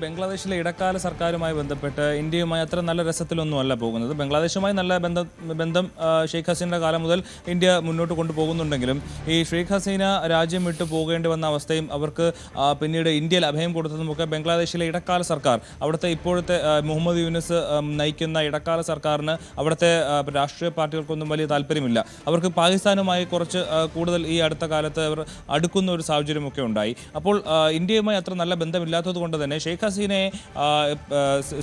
ബംഗ്ലാദേശിലെ ഇടക്കാല സർക്കാരുമായി ബന്ധപ്പെട്ട് ഇന്ത്യയുമായി അത്ര നല്ല രസത്തിലൊന്നും അല്ല പോകുന്നത്. ബംഗ്ലാദേശുമായി നല്ല ബന്ധം ബന്ധം ഷെയ്ഖ് ഹസീനയുടെ കാലം മുതൽ ഇന്ത്യ മുന്നോട്ട് കൊണ്ടുപോകുന്നുണ്ടെങ്കിലും ഈ ഷെയ്ഖ് ഹസീന രാജ്യം വിട്ടു പോകേണ്ടി വന്ന അവസ്ഥയും അവർക്ക് പിന്നീട് ഇന്ത്യയിൽ അഭയം കൊടുത്തതുമൊക്കെ ബംഗ്ലാദേശിലെ ഇടക്കാല സർക്കാർ അവിടുത്തെ ഇപ്പോഴത്തെ മുഹമ്മദ് യൂനിസ് നയിക്കുന്ന ഇടക്കാല സർക്കാരിന് അവിടുത്തെ രാഷ്ട്രീയ പാർട്ടികൾക്കൊന്നും വലിയ താല്പര്യമില്ല. അവർക്ക് പാകിസ്ഥാനുമായി കുറച്ച് കൂടുതൽ ഈ അടുത്ത കാലത്ത് അവർ അടുക്കുന്ന ഒരു സാഹചര്യമൊക്കെ ഉണ്ടായി. അപ്പോൾ ഇന്ത്യയുമായി അത്ര നല്ല ബന്ധമില്ലാത്തത് കൊണ്ട് തന്നെ ഷെയ്ഖ് ആ,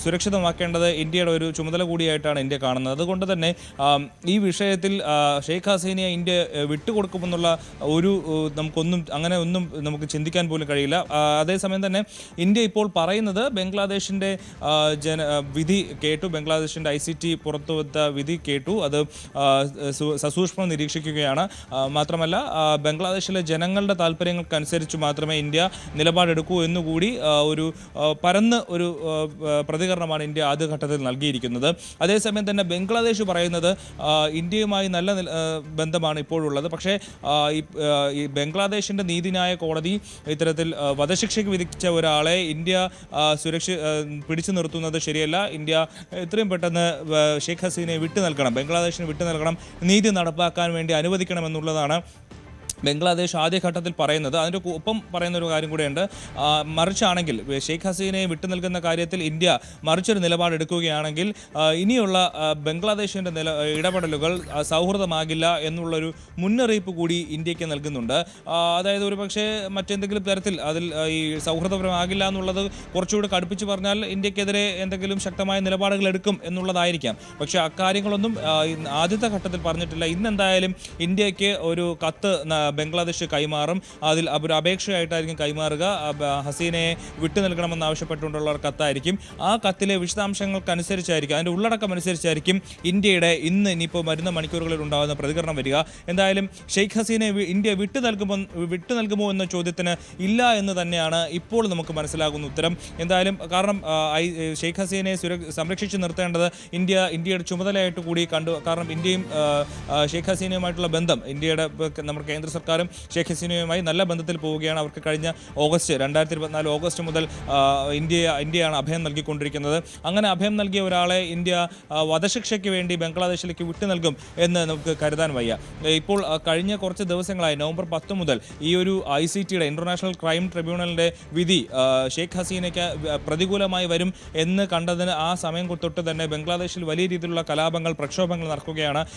സുരക്ഷിതമാക്കേണ്ടത് ഇന്ത്യയുടെ ഒരു ചുമതല കൂടിയായിട്ടാണ് ഇന്ത്യ കാണുന്നത്. അതുകൊണ്ട് തന്നെ ഈ വിഷയത്തിൽ ഷെയ്ഖ് ഹസീനയെ ഇന്ത്യ വിട്ടുകൊടുക്കുമെന്നുള്ള ഒരു നമുക്കൊന്നും അങ്ങനെ ഒന്നും നമുക്ക് ചിന്തിക്കാൻ പോലും കഴിയില്ല. അതേസമയം തന്നെ ഇന്ത്യ ഇപ്പോൾ പറയുന്നത് ബംഗ്ലാദേശിന്റെ ജന വിധി കേട്ടു. ബംഗ്ലാദേശിന്റെ ഐ സി ടി പുറത്തുവിട്ട വിധി കേട്ടു. അത് സസൂക്ഷ്മം നിരീക്ഷിക്കുകയാണ്. മാത്രമല്ല ബംഗ്ലാദേശിലെ ജനങ്ങളുടെ താല്പര്യങ്ങൾക്കനുസരിച്ച് മാത്രമേ ഇന്ത്യ നിലപാടെടുക്കൂ എന്നുകൂടി ഒരു പരന്ന് ഒരു പ്രതികരണമാണ് ഇന്ത്യ ആദ്യഘട്ടത്തിൽ നൽകിയിരിക്കുന്നത്. അതേസമയം തന്നെ ബംഗ്ലാദേശ് പറയുന്നത് ഇന്ത്യയുമായി നല്ല ബന്ധമാണ് ഇപ്പോഴുള്ളത്. പക്ഷേ ഈ ബംഗ്ലാദേശിന്റെ നീതിന്യായ കോടതി ഇത്തരത്തിൽ വധശിക്ഷയ്ക്ക് വിധിച്ച ഒരാളെ ഇന്ത്യ സുരക്ഷ പിടിച്ചു നിർത്തുന്നത് ശരിയല്ല. ഇന്ത്യ എത്രയും പെട്ടെന്ന് ഷെയ്ഖ് ഹസീനയെ വിട്ടു നൽകണം ബംഗ്ലാദേശിന് വിട്ടു നൽകണം നീതി നടപ്പാക്കാൻ വേണ്ടി അനുവദിക്കണമെന്നുള്ളതാണ് ബംഗ്ലാദേശ് ആദ്യഘട്ടത്തിൽ പറയുന്നത്. അതിന്റെ ഒപ്പം പറയുന്ന ഒരു കാര്യം കൂടെയുണ്ട്. മറിച്ചാണെങ്കിൽ ഷെയ്ഖ് ഹസീനയെ വിട്ടു നൽകുന്ന കാര്യത്തിൽ ഇന്ത്യ മറിച്ചൊരു നിലപാടെടുക്കുകയാണെങ്കിൽ ഇനിയുള്ള ബംഗ്ലാദേശിന്റെ നില ഇടപെടലുകൾ സൗഹൃദമാകില്ല എന്നുള്ളൊരു മുന്നറിയിപ്പ് കൂടി ഇന്ത്യയ്ക്ക് നൽകുന്നുണ്ട്. അതായത് ഒരു പക്ഷേ മറ്റെന്തെങ്കിലും തരത്തിൽ അതിൽ ഈ സൗഹൃദപരമാകില്ല എന്നുള്ളത് കുറച്ചുകൂടി കടുപ്പിച്ച് പറഞ്ഞാൽ ഇന്ത്യക്കെതിരെ എന്തെങ്കിലും ശക്തമായ നിലപാടുകൾ എടുക്കും എന്നുള്ളതായിരിക്കാം. പക്ഷേ അക്കാര്യങ്ങളൊന്നും ആദ്യത്തെ ഘട്ടത്തിൽ പറഞ്ഞിട്ടില്ല. ഇന്നെന്തായാലും ഇന്ത്യയ്ക്ക് ഒരു കത്ത് ബംഗ്ലാദേശ് കൈമാറും. അതിൽ ഒരു അപേക്ഷയായിട്ടായിരിക്കും കൈമാറുക. ഹസീനയെ വിട്ടു നൽകണമെന്ന് ആവശ്യപ്പെട്ടുകൊണ്ടുള്ള ഒരു കത്തായിരിക്കും. ആ കത്തിലെ വിശദാംശങ്ങൾക്കനുസരിച്ചായിരിക്കും അതിന്റെ ഉള്ളടക്കം അനുസരിച്ചായിരിക്കും ഇന്ത്യയുടെ ഇന്ന് ഇനിയിപ്പോൾ വരുന്ന മണിക്കൂറുകളിൽ ഉണ്ടാകുന്ന പ്രതികരണം വരിക. എന്തായാലും ഷെയ്ഖ് ഹസീനെ ഇന്ത്യ വിട്ടു നൽകുമോ വിട്ടു നൽകുമോ എന്ന ചോദ്യത്തിന് ഇല്ല എന്ന് തന്നെയാണ് ഇപ്പോൾ നമുക്ക് മനസ്സിലാകുന്ന ഉത്തരം. എന്തായാലും കാരണം ഷെയ്ഖ് ഹസീനെ സുര സംരക്ഷിച്ച് നിർത്തേണ്ടത് ഇന്ത്യ ഇന്ത്യയുടെ ചുമതലയായിട്ട് കൂടി കണ്ടു. കാരണം ഇന്ത്യയും ഷെയ്ഖ് ഹസീനയുമായിട്ടുള്ള ബന്ധം ഇന്ത്യയുടെ നമ്മുടെ കേന്ദ്ര സർക്കാരും ഷെയ്ഖ് ഹസീനയുമായി നല്ല ബന്ധത്തിൽ പോവുകയാണ്. അവർക്ക് കഴിഞ്ഞ ഓഗസ്റ്റ് രണ്ടായിരത്തി ഇരുപത്തിനാല് ഓഗസ്റ്റ് മുതൽ ഇന്ത്യ ഇന്ത്യയാണ് അഭയം നൽകിക്കൊണ്ടിരിക്കുന്നത്. അങ്ങനെ അഭയം നൽകിയ ഒരാളെ ഇന്ത്യ വധശിക്ഷയ്ക്ക് വേണ്ടി ബംഗ്ലാദേശിലേക്ക് വിട്ടു നൽകും എന്ന് നമുക്ക് കരുതാൻ വയ്യ. ഇപ്പോൾ കഴിഞ്ഞ കുറച്ച് ദിവസങ്ങളായി നവംബർ പത്ത് മുതൽ ഈ ഒരു ഐ സി ടിയുടെ ഇന്റർനാഷണൽ ക്രൈം ട്രിബ്യൂണലിന്റെ വിധി ഷെയ്ഖ് ഹസീനയ്ക്ക് പ്രതികൂലമായി വരും എന്ന് കണ്ടതിന് ആ സമയം തൊട്ട് തന്നെ ബംഗ്ലാദേശിൽ വലിയ രീതിയിലുള്ള കലാപങ്ങൾ പ്രക്ഷോഭങ്ങൾ നടക്കുകയാണ്.